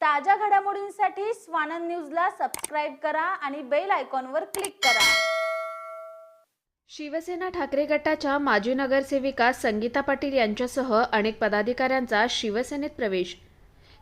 ताज्या घडामोडींसाठी स्वानंद न्यूजला सबस्क्राईब करा आणि बेल आयकॉनवर क्लिक करा. शिवसेना ठाकरे गटाच्या माजी नगरसेविका संगीता पाटील यांच्यासह अनेक पदाधिकाऱ्यांचा शिवसेनेत प्रवेश.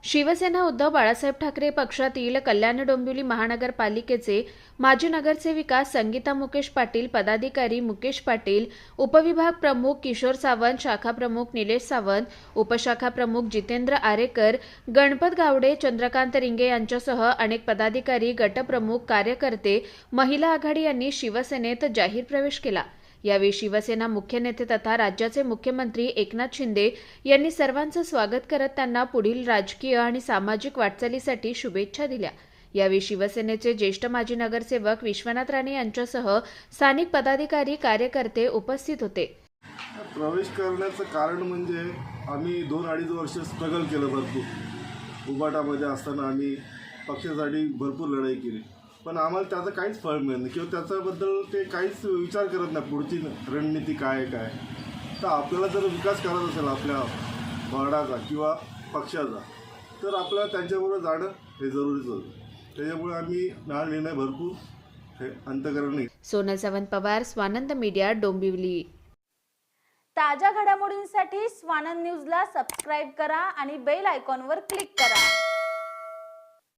शिवसेना उद्धव बाळासाहेब ठाकरे पक्षातील कल्याण डोंबिवली महानगरपालिकेचे माजी नगरसेविका संगीता मुकेश पाटील पदाधिकारी मुकेश पाटील उपविभाग प्रमुख किशोर सावंत शाखा प्रमुख निलेश सावंत उपशाखा प्रमुख जितेंद्र आरेकर गणपत गावडे चंद्रकांत रिंगे यांच्यासह अनेक पदाधिकारी गटप्रमुख कार्यकर्ते महिला आघाडी यांनी शिवसेनेत जाहीर प्रवेश केला. यावेळी शिवसेना मुख्य नेते तथा राज्याचे मुख्यमंत्री एकनाथ शिंदे यांनी सर्वांचं स्वागत करत त्यांना पुढील राजकीय आणि सामाजिक वाटचालीसाठी शुभेच्छा दिल्या. यावेळी शिवसेनेचे ज्येष्ठ माजी नगरसेवक विश्वनाथ राणे यांच्यासह स्थानिक पदाधिकारी कार्यकर्ते उपस्थित होते. प्रवेश करण्याचं कारण म्हणजे आम्ही दोन अडीच वर्ष स्ट्रगल केलं भरपूर. उबाटामध्ये असताना आम्ही पक्षासाठी भरपूर लढाई केली. पण आम्हाला त्याचं काहीच फळ मिळत नाही. किंवा त्याच्याबद्दल ते काहीच विचार करत नाही. पुढची रणनीती काय आहे काय तर आपल्याला जर विकास करायचा असेल आपल्या वार्डाचा किंवा पक्षाचा तर आपल्याला त्यांच्याबरोबर जाणं हे जरुरीच होतं. त्याच्यामुळे आम्ही हा निर्णय भरपूर हे अंतकरण नाही सोनल सावंत पवार स्वानंद मीडिया डोंबिवली. ताज्या घडामोडींसाठी स्वानंद न्यूजला सबस्क्राईब करा आणि बेल आयकॉनवर क्लिक करा.